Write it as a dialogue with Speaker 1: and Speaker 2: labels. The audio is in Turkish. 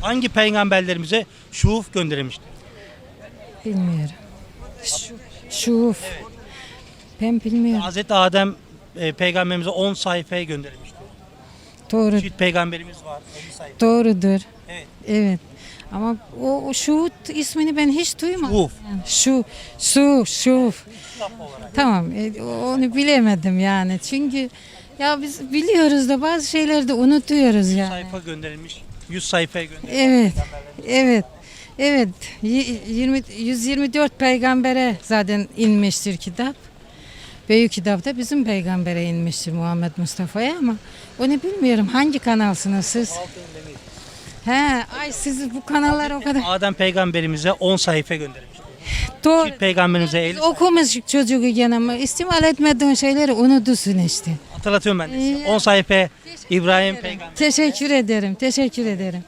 Speaker 1: Hangi peygamberlerimize şuuf gönderilmiştir?
Speaker 2: Bilmiyorum. Şu, şuf. Ben bilmiyorum.
Speaker 1: Hazreti Adem e, peygamberimize 10 sayfaya gönderilmiştir.
Speaker 2: Doğru,
Speaker 1: Çift peygamberimiz var 50 sayfa.
Speaker 2: doğrudur.
Speaker 1: Evet.
Speaker 2: Evet. Ama o, o şuut ismini ben hiç duymadım.
Speaker 1: Şuf.
Speaker 2: Yani şu, su, şuf. Tamam, e, onu bilemedim yani. Çünkü ya biz biliyoruz da bazı şeyleri de unutuyoruz yani.
Speaker 1: sayfa gönderilmiş. 100 sayfaya gönderilmiş.
Speaker 2: Evet, evet, evet. Y- 20, 124 peygambere zaten inmiştir kitap. Büyük kitap da bizim peygambere inmiştir Muhammed Mustafa'ya ama onu bilmiyorum. Hangi kanalsınız siz? He, ay siz bu kanallar o kadar.
Speaker 1: Adem peygamberimize 10 sayfa gönderilmiştir.
Speaker 2: Doğru.
Speaker 1: Peygamberimize 50 sayfa.
Speaker 2: Okumuş çocuğu ama istimal etmediğin şeyleri unutursun işte.
Speaker 1: Hatırlatıyorum ben de size. 10 sayfa İbrahim peygamber.
Speaker 2: Teşekkür ederim, teşekkür ederim.